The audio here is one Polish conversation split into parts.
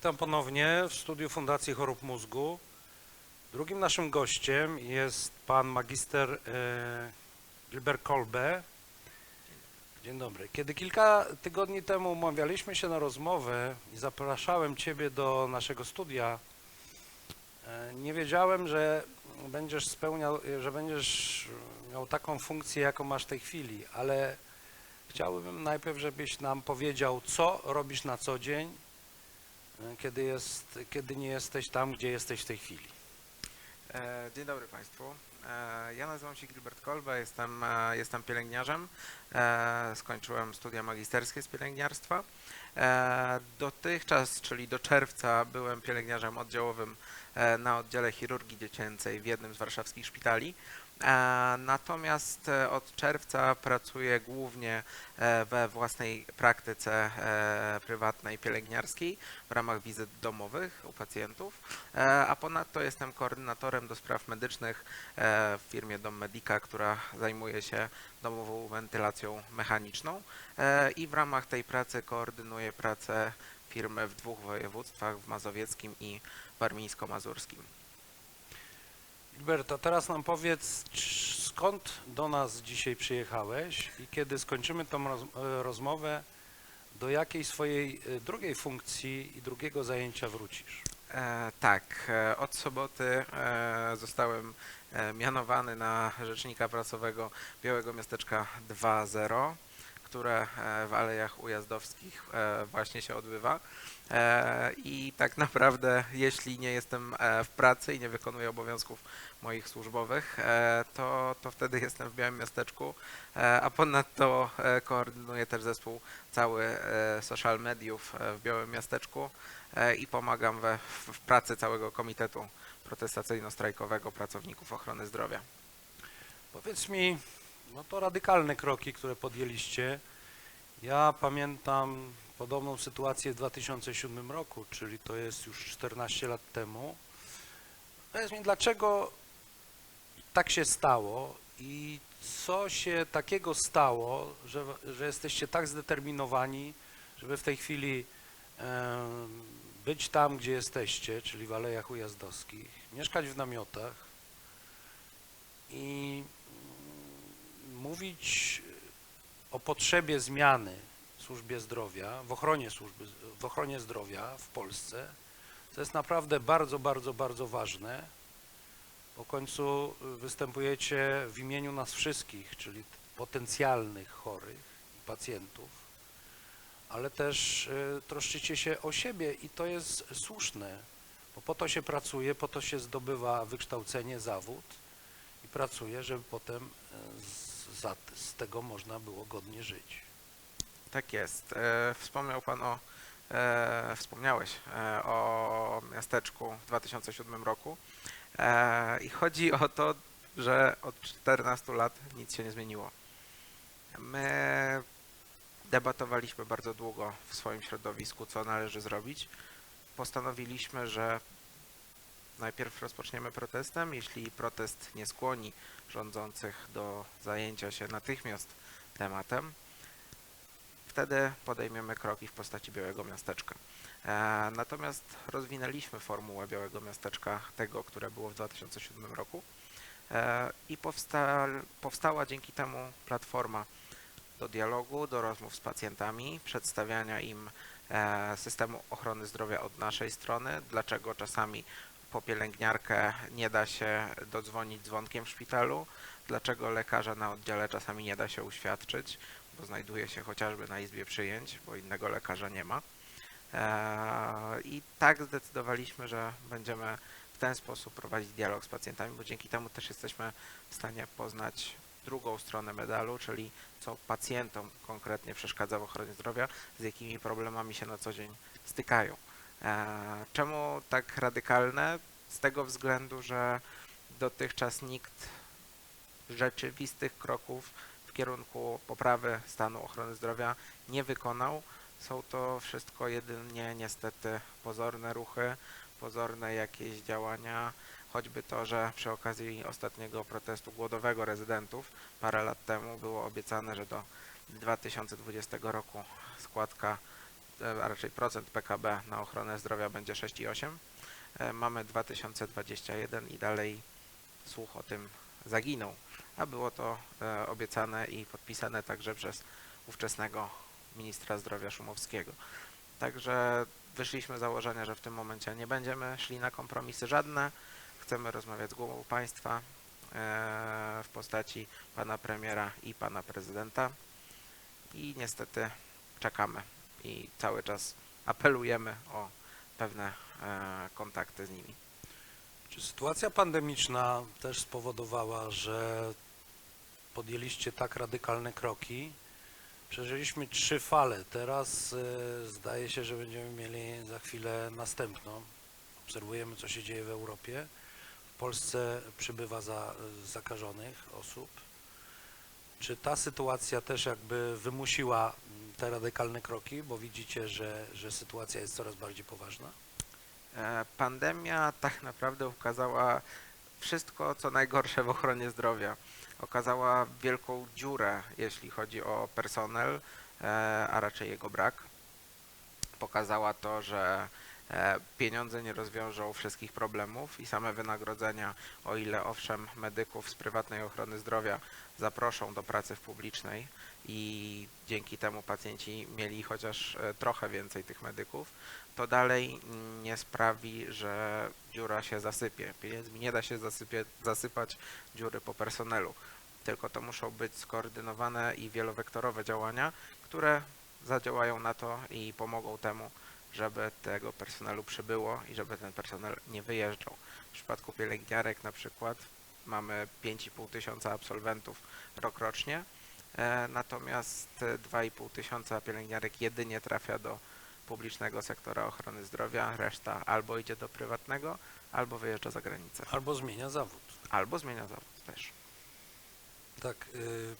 Witam ponownie w studiu Fundacji Chorób Mózgu. Drugim naszym gościem jest pan magister e, Gilbert Kolbe. Dzień dobry. Kiedy kilka tygodni temu umawialiśmy się na rozmowę i zapraszałem ciebie do naszego studia, e, nie wiedziałem, że będziesz spełniał, że będziesz miał taką funkcję, jaką masz w tej chwili, ale chciałbym najpierw, żebyś nam powiedział, co robisz na co dzień, kiedy, jest, kiedy nie jesteś tam, gdzie jesteś w tej chwili. E, Dzień dobry Państwu. E, Ja nazywam się Gilbert Kolbe, jestem, e, jestem pielęgniarzem. E, Skończyłem studia magisterskie z pielęgniarstwa. E, Dotychczas, czyli do czerwca, byłem pielęgniarzem oddziałowym e, na oddziale chirurgii dziecięcej w jednym z warszawskich szpitali. E, Natomiast od czerwca pracuję głównie we własnej praktyce prywatnej pielęgniarskiej w ramach wizyt domowych u pacjentów. A ponadto jestem koordynatorem do spraw medycznych w firmie Dom Medica, która zajmuje się domową wentylacją mechaniczną E, i w ramach tej pracy koordynuję pracę firmy w dwóch województwach, w mazowieckim i warmińsko-mazurskim. Gilbert, a teraz nam powiedz, skąd do nas dzisiaj przyjechałeś i kiedy skończymy tą roz, e, rozmowę, do jakiej swojej e, drugiej funkcji i drugiego zajęcia wrócisz? E, tak, e, od soboty e, zostałem mianowany na rzecznika prasowego Białego Miasteczka 2.0, które e, w Alejach Ujazdowskich e, właśnie się odbywa. E, I tak naprawdę, jeśli nie jestem w pracy i nie wykonuję obowiązków moich służbowych, to, to wtedy jestem w Białym Miasteczku, a ponadto koordynuję też zespół cały social mediów w Białym Miasteczku i pomagam we, w pracy całego Komitetu Protestacyjno-Strajkowego Pracowników Ochrony Zdrowia. Powiedz mi, no to radykalne kroki, które podjęliście. Ja pamiętam podobną sytuację w 2007 roku, czyli to jest już 14 lat temu. Powiedz mi, dlaczego tak się stało i co się takiego stało, że, że jesteście tak zdeterminowani, żeby w tej chwili em, być tam, gdzie jesteście, czyli w Alejach Ujazdowskich, mieszkać w namiotach i mówić o potrzebie zmiany w służbie zdrowia, w ochronie służby, w ochronie zdrowia w Polsce, to jest naprawdę bardzo, bardzo, bardzo ważne. Po końcu y, występujecie w imieniu nas wszystkich, czyli potencjalnych chorych i pacjentów, ale też y, troszczycie się o siebie i to jest słuszne, bo po to się pracuje, po to się zdobywa wykształcenie, zawód i pracuje, żeby potem za, z tego można było godnie żyć. Tak jest. E, Wspomniał Pan o, e, wspomniałeś e, o miasteczku w 2007 roku i chodzi o to, że od 14 lat nic się nie zmieniło. My debatowaliśmy bardzo długo w swoim środowisku, co należy zrobić. Postanowiliśmy, że najpierw rozpoczniemy protestem. Jeśli protest nie skłoni rządzących do zajęcia się natychmiast tematem, wtedy podejmiemy kroki w postaci Białego Miasteczka. E, Natomiast rozwinęliśmy formułę Białego Miasteczka, tego, które było w 2007 roku e, i powsta, powstała dzięki temu platforma do dialogu, do rozmów z pacjentami, przedstawiania im e, systemu ochrony zdrowia od naszej strony, dlaczego czasami po pielęgniarkę nie da się dodzwonić dzwonkiem w szpitalu, dlaczego lekarza na oddziale czasami nie da się uświadczyć, bo znajduje się chociażby na izbie przyjęć, bo innego lekarza nie ma. Eee, I tak zdecydowaliśmy, że będziemy w ten sposób prowadzić dialog z pacjentami, bo dzięki temu też jesteśmy w stanie poznać drugą stronę medalu, czyli co pacjentom konkretnie przeszkadza w ochronie zdrowia, z jakimi problemami się na co dzień stykają. Eee, Czemu tak radykalne? Z tego względu, że dotychczas nikt rzeczywistych kroków w kierunku poprawy stanu ochrony zdrowia nie wykonał. Są to wszystko jedynie niestety pozorne ruchy, pozorne jakieś działania, choćby to, że przy okazji ostatniego protestu głodowego rezydentów parę lat temu było obiecane, że do 2020 roku składka e, a raczej procent PKB na ochronę zdrowia będzie 6,8. E, Mamy 2021 i dalej słuch o tym zaginął, a było to e, obiecane i podpisane także przez ówczesnego ministra zdrowia Szumowskiego. Także wyszliśmy z założenia, że w tym momencie nie będziemy szli na kompromisy żadne. Chcemy rozmawiać z głową państwa e, w postaci pana premiera i pana prezydenta i niestety czekamy i cały czas apelujemy o pewne e, kontakty z nimi. Czy sytuacja pandemiczna też spowodowała, że podjęliście tak radykalne kroki? Przeżyliśmy trzy fale. Teraz e, zdaje się, że będziemy mieli za chwilę następną. Obserwujemy, co się dzieje w Europie. W Polsce przybywa za, zakażonych osób. Czy ta sytuacja też jakby wymusiła te radykalne kroki, bo widzicie, że, że sytuacja jest coraz bardziej poważna? E, Pandemia tak naprawdę ukazała wszystko, co najgorsze w ochronie zdrowia. Okazała wielką dziurę, jeśli chodzi o personel, e, a raczej jego brak. Pokazała to, że pieniądze nie rozwiążą wszystkich problemów i same wynagrodzenia, o ile owszem medyków z prywatnej ochrony zdrowia zaproszą do pracy w publicznej i dzięki temu pacjenci mieli chociaż e, trochę więcej tych medyków, to dalej nie sprawi, że dziura się zasypie. Pieniędzmi nie da się zasypie, zasypać dziury po personelu, tylko to muszą być skoordynowane i wielowektorowe działania, które zadziałają na to i pomogą temu, żeby tego personelu przybyło i żeby ten personel nie wyjeżdżał. W przypadku pielęgniarek na przykład mamy 5,5 tysiąca absolwentów rokrocznie, e, natomiast e, 2,5 tysiąca pielęgniarek jedynie trafia do publicznego sektora ochrony zdrowia, reszta albo idzie do prywatnego, albo wyjeżdża za granicę, Albo zmienia zawód. albo zmienia zawód też. Tak, y,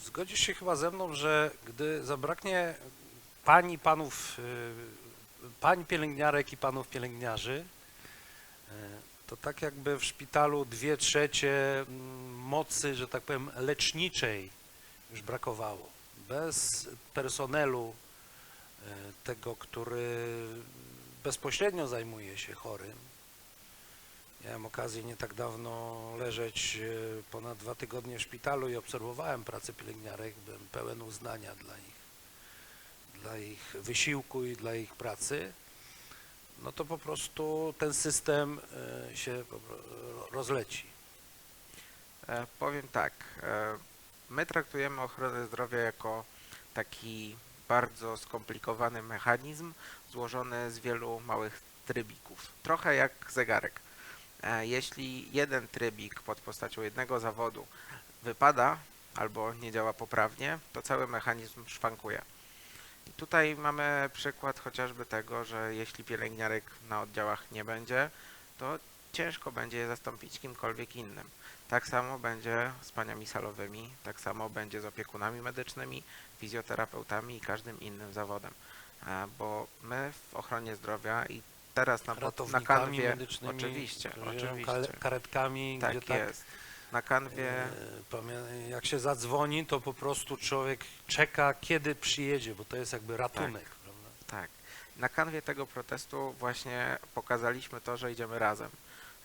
zgodzisz się chyba ze mną, że gdy zabraknie pani, panów, y, pań pielęgniarek i panów pielęgniarzy, y, to tak jakby w szpitalu dwie trzecie mm, mocy, że tak powiem, leczniczej już brakowało. Bez personelu y, tego, który bezpośrednio zajmuje się chorym, Miałem okazję nie tak dawno leżeć e, ponad dwa tygodnie w szpitalu i obserwowałem pracę pielęgniarek. Byłem pełen uznania dla ich, dla ich wysiłku i dla ich pracy. No to po prostu ten system e, się rozleci. E, powiem tak, e, my traktujemy ochronę zdrowia jako taki bardzo skomplikowany mechanizm złożony z wielu małych trybików. Trochę jak zegarek. Jeśli jeden trybik pod postacią jednego zawodu wypada albo nie działa poprawnie, to cały mechanizm szwankuje. I tutaj mamy przykład chociażby tego, że jeśli pielęgniarek na oddziałach nie będzie, to ciężko będzie je zastąpić kimkolwiek innym. Tak samo będzie z paniami salowymi, tak samo będzie z opiekunami medycznymi, fizjoterapeutami i każdym innym zawodem. E, Bo my w ochronie zdrowia i teraz na, na kanwie, oczywiście, oczywiście, karetkami, tak gdzie tak jest. Na kanwie, e, pamię- jak się zadzwoni, to po prostu człowiek czeka, kiedy przyjedzie, bo to jest jakby ratunek. Prawda? tak, na kanwie tego protestu właśnie pokazaliśmy to, że idziemy razem.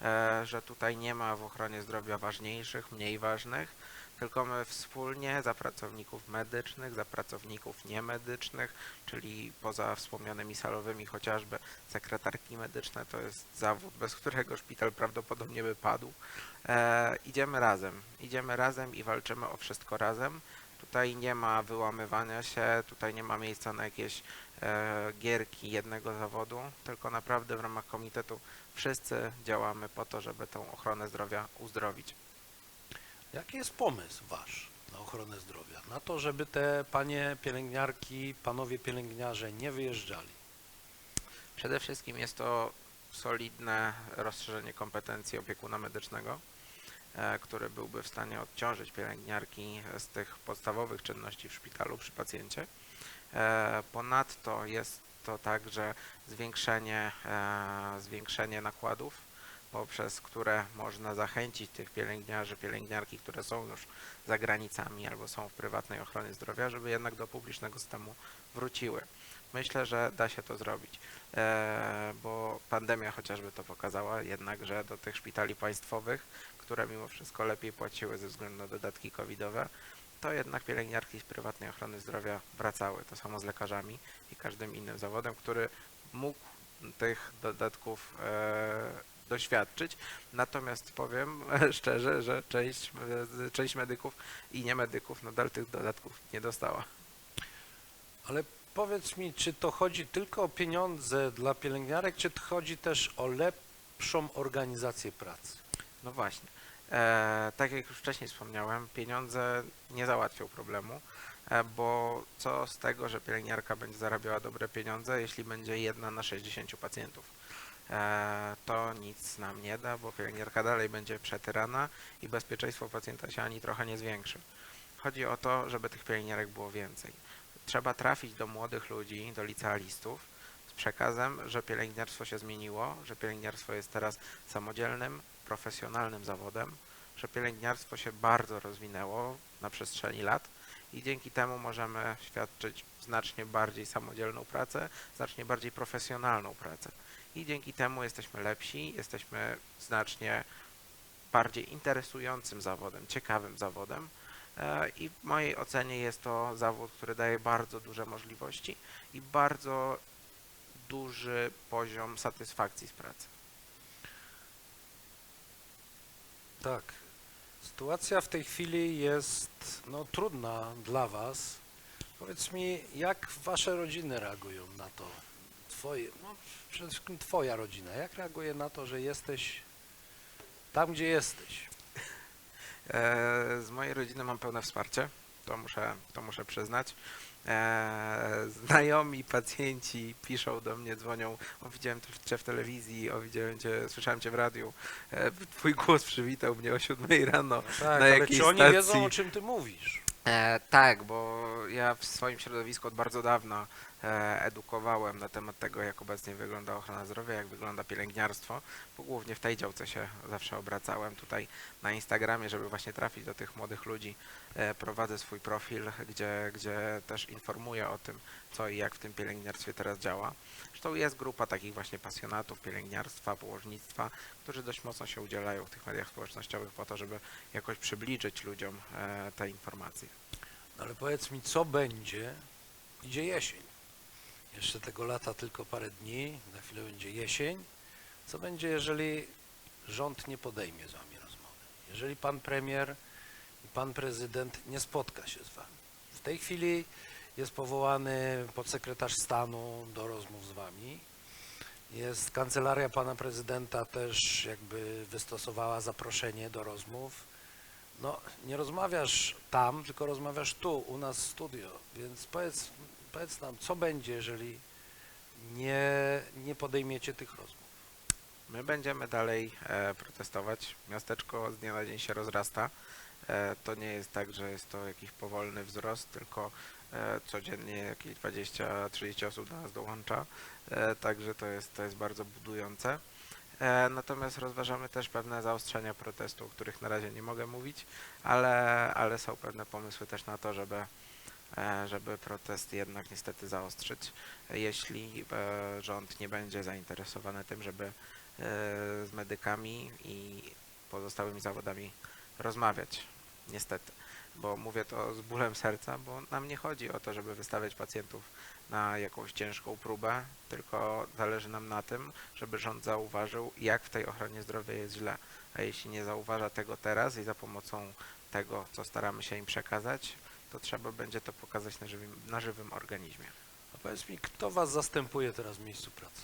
E, że tutaj nie ma w ochronie zdrowia ważniejszych, mniej ważnych, tylko my wspólnie za pracowników medycznych, za pracowników niemedycznych, czyli poza wspomnianymi salowymi chociażby sekretarki medyczne, to jest zawód, bez którego szpital prawdopodobnie by padł. E, idziemy razem, idziemy razem i walczymy o wszystko razem. Tutaj nie ma wyłamywania się, tutaj nie ma miejsca na jakieś e, gierki jednego zawodu, tylko naprawdę w ramach komitetu wszyscy działamy po to, żeby tą ochronę zdrowia uzdrowić. Jaki jest pomysł wasz na ochronę zdrowia? Na to, żeby te panie pielęgniarki, panowie pielęgniarze nie wyjeżdżali. Przede wszystkim jest to solidne rozszerzenie kompetencji opiekuna medycznego, e, który byłby w stanie odciążyć pielęgniarki z tych podstawowych czynności w szpitalu przy pacjencie. E, Ponadto jest to także zwiększenie, e, zwiększenie nakładów, poprzez które można zachęcić tych pielęgniarzy, pielęgniarki, które są już za granicami albo są w prywatnej ochronie zdrowia, żeby jednak do publicznego systemu wróciły. Myślę, że da się to zrobić, e, bo pandemia chociażby to pokazała, jednak, że do tych szpitali państwowych, które mimo wszystko lepiej płaciły ze względu na dodatki covidowe, to jednak pielęgniarki z prywatnej ochrony zdrowia wracały. To samo z lekarzami i każdym innym zawodem, który mógł tych dodatków e, doświadczyć. Natomiast powiem szczerze, że część, e, część medyków i niemedyków nadal tych dodatków nie dostała. Ale powiedz mi, czy to chodzi tylko o pieniądze dla pielęgniarek, czy to chodzi też o lepszą organizację pracy? No właśnie. E, tak jak już wcześniej wspomniałem, pieniądze nie załatwią problemu, e, bo co z tego, że pielęgniarka będzie zarabiała dobre pieniądze, jeśli będzie jedna na 60 pacjentów? E, to nic nam nie da, bo pielęgniarka dalej będzie przetyrana i bezpieczeństwo pacjenta się ani trochę nie zwiększy. Chodzi o to, żeby tych pielęgniarek było więcej. Trzeba trafić do młodych ludzi, do licealistów z przekazem, że pielęgniarstwo się zmieniło, że pielęgniarstwo jest teraz samodzielnym, profesjonalnym zawodem, że pielęgniarstwo się bardzo rozwinęło na przestrzeni lat i dzięki temu możemy świadczyć znacznie bardziej samodzielną pracę, znacznie bardziej profesjonalną pracę. I dzięki temu jesteśmy lepsi, jesteśmy znacznie bardziej interesującym zawodem, ciekawym zawodem. E, I w mojej ocenie jest to zawód, który daje bardzo duże możliwości i bardzo duży poziom satysfakcji z pracy. Tak. Sytuacja w tej chwili jest no, trudna dla Was. Powiedz mi, jak Wasze rodziny reagują na to? Twoje, no, przede wszystkim Twoja rodzina. Jak reaguje na to, że jesteś tam, gdzie jesteś? E, Z mojej rodziny mam pełne wsparcie, to muszę, to muszę przyznać. E, Znajomi, pacjenci piszą do mnie, dzwonią, o widziałem cię w telewizji, o widziałem cię, słyszałem cię w radiu, e, twój głos przywitał mnie o 7 rano. No tak, na ale jakiej czy oni stacji? wiedzą, o czym Ty mówisz? E, tak, bo ja w swoim środowisku od bardzo dawna edukowałem na temat tego, jak obecnie wygląda ochrona zdrowia, jak wygląda pielęgniarstwo, bo głównie w tej działce się zawsze obracałem. Tutaj na Instagramie, żeby właśnie trafić do tych młodych ludzi, e, prowadzę swój profil, gdzie, gdzie też informuję o tym, co i jak w tym pielęgniarstwie teraz działa. Zresztą jest grupa takich właśnie pasjonatów pielęgniarstwa, położnictwa, którzy dość mocno się udzielają w tych mediach społecznościowych po to, żeby jakoś przybliżyć ludziom e, te informacje. No ale powiedz mi, co będzie? Idzie jesień. Jeszcze tego lata tylko parę dni, za chwilę będzie jesień. Co będzie, jeżeli rząd nie podejmie z Wami rozmowy? Jeżeli Pan Premier i Pan Prezydent nie spotka się z Wami? W tej chwili jest powołany podsekretarz stanu do rozmów z Wami. Jest kancelaria Pana Prezydenta też jakby wystosowała zaproszenie do rozmów. No, nie rozmawiasz tam, tylko rozmawiasz tu, u nas w studio, więc powiedz, powiedz nam, co będzie, jeżeli nie, nie podejmiecie tych rozmów. My będziemy dalej e, protestować. Miasteczko z dnia na dzień się rozrasta. E, to nie jest tak, że jest to jakiś powolny wzrost, tylko e, codziennie jakieś 20-30 osób do nas dołącza. E, także to jest, to jest bardzo budujące. E, natomiast rozważamy też pewne zaostrzenia protestu, o których na razie nie mogę mówić, ale, ale są pewne pomysły też na to, żeby, żeby protest jednak niestety zaostrzyć, jeśli e, rząd nie będzie zainteresowany tym, żeby e, z medykami i pozostałymi zawodami rozmawiać. Niestety, bo mówię to z bólem serca, bo nam nie chodzi o to, żeby wystawiać pacjentów na jakąś ciężką próbę, tylko zależy nam na tym, żeby rząd zauważył, jak w tej ochronie zdrowia jest źle. A jeśli nie zauważa tego teraz i za pomocą tego, co staramy się im przekazać, to trzeba będzie to pokazać na żywym, na żywym organizmie. A powiedz mi, kto was zastępuje teraz w miejscu pracy?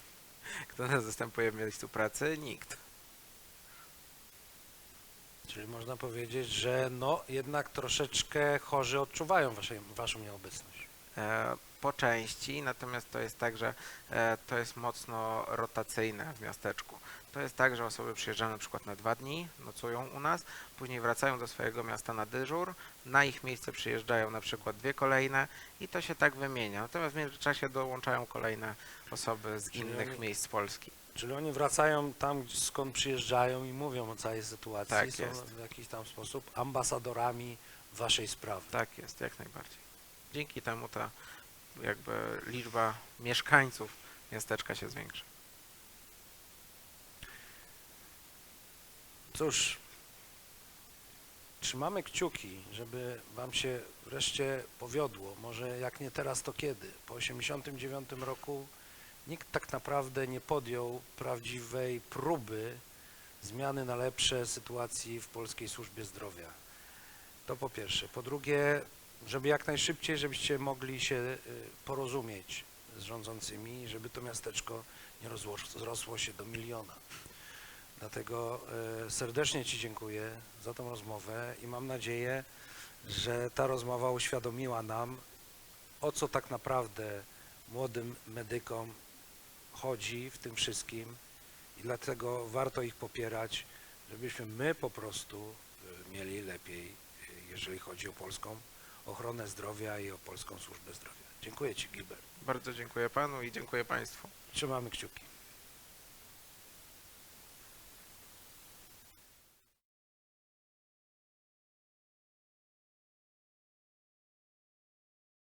Kto nas zastępuje w miejscu pracy? Nikt. Czyli można powiedzieć, że no jednak troszeczkę chorzy odczuwają wasze, waszą nieobecność. E, po części, natomiast to jest tak, że e, to jest mocno rotacyjne w miasteczku. To jest tak, że osoby przyjeżdżają na przykład na dwa dni, nocują u nas, później wracają do swojego miasta na dyżur, na ich miejsce przyjeżdżają na przykład dwie kolejne i to się tak wymienia. Natomiast w międzyczasie dołączają kolejne osoby z Czyli innych oni- miejsc Polski. Czyli oni wracają tam, skąd przyjeżdżają i mówią o całej sytuacji. Tak są jest. w jakiś tam sposób ambasadorami waszej sprawy. Tak jest, jak najbardziej. Dzięki temu ta jakby liczba mieszkańców miasteczka się zwiększy. Cóż, trzymamy kciuki, żeby Wam się wreszcie powiodło. Może jak nie teraz, to kiedy? Po 1989 roku nikt tak naprawdę nie podjął prawdziwej próby zmiany na lepsze sytuacji w polskiej służbie zdrowia. To po pierwsze. Po drugie, żeby jak najszybciej, żebyście mogli się y, porozumieć z rządzącymi, żeby to miasteczko nie rozrosło się do miliona. Dlatego e, serdecznie Ci dziękuję za tą rozmowę i mam nadzieję, że ta rozmowa uświadomiła nam, o co tak naprawdę młodym medykom chodzi w tym wszystkim i dlatego warto ich popierać, żebyśmy my po prostu e, mieli lepiej, e, jeżeli chodzi o polską ochronę zdrowia i o polską służbę zdrowia. Dziękuję Ci, Gilbert. Bardzo dziękuję panu i dziękuję państwu. Trzymamy kciuki.